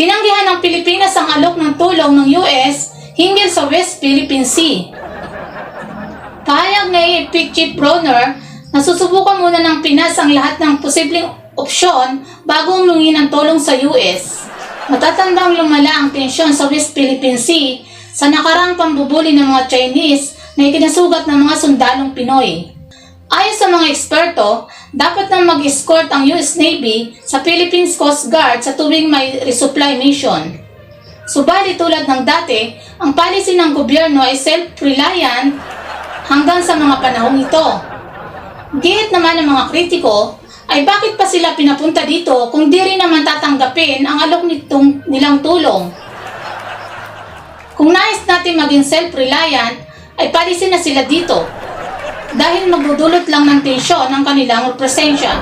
Tinanggihan ng Pilipinas ang alok ng tulong ng US hinggil sa West Philippine Sea. Pahayag ni AFP Chief Bronner na susubukan muna ng Pinas ang lahat ng posibleng opsyon bago humingi ng tulong sa US. Matatandang lumala ang tensyon sa West Philippine Sea sa nakarang pambubuli ng mga Chinese na ikinasugat ng mga sundalong Pinoy. Ayon sa mga eksperto, dapat na mag-escort ang US Navy sa Philippines Coast Guard sa tuwing may resupply mission. Subalit tulad ng dati, ang policy ng gobyerno ay self-reliant hanggang sa mga panahong ito. Gihit naman ng mga kritiko ay bakit pa sila pinapunta dito kung di rin naman tatanggapin ang alok nitong nilang tulong. Kung nais natin maging self-reliant, ay palisin na sila dito dahil magdudulot lang ng tensyon ang kanilang presensya.